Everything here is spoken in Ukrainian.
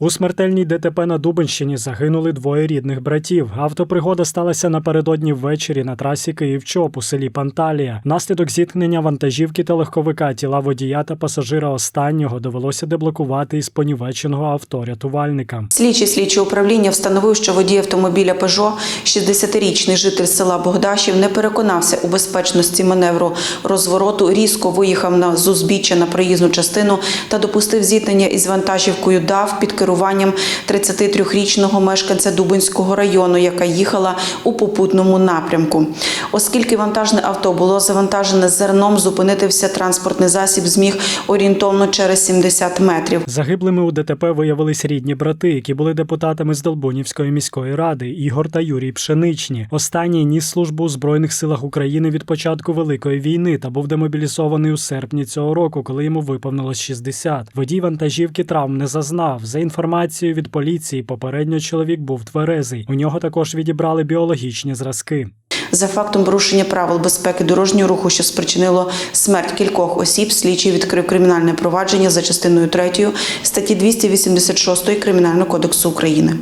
У смертельній ДТП на Дубенщині загинули двоє рідних братів. Автопригода сталася напередодні ввечері на трасі Київ-Чоп у селі Панталія. Внаслідок зіткнення вантажівки та легковика тіла водія та пасажира останнього довелося деблокувати із понівеченого авто рятувальника. Слідчий слідчого управління встановив, що водій автомобіля Peugeot, 60-річний житель села Богдашів, не переконався у безпечності маневру розвороту, різко виїхав на з узбіччя на проїзну частину та допустив зіткнення із вантажівкою ДАВ під керуванням 33-річного мешканця Дубинського району, яка їхала у попутному напрямку. Оскільки вантажне авто було завантажене зерном, зупинитися транспортний засіб зміг орієнтовно через 70 метрів. Загиблими у ДТП виявились рідні брати, які були депутатами з Долбунівської міської ради Ігор та Юрій Пшеничні. Останній ніс службу у збройних силах України від початку великої війни та був демобілізований у серпні цього року, коли йому виповнилось 60. Водій вантажівки травм не зазнав. За інформацією від поліції, попередньо чоловік був тверезий. У нього також відібрали біологічні зразки. За фактом порушення правил безпеки дорожнього руху, що спричинило смерть кількох осіб, слідчий відкрив кримінальне провадження за частиною 3 статті 286 Кримінального кодексу України.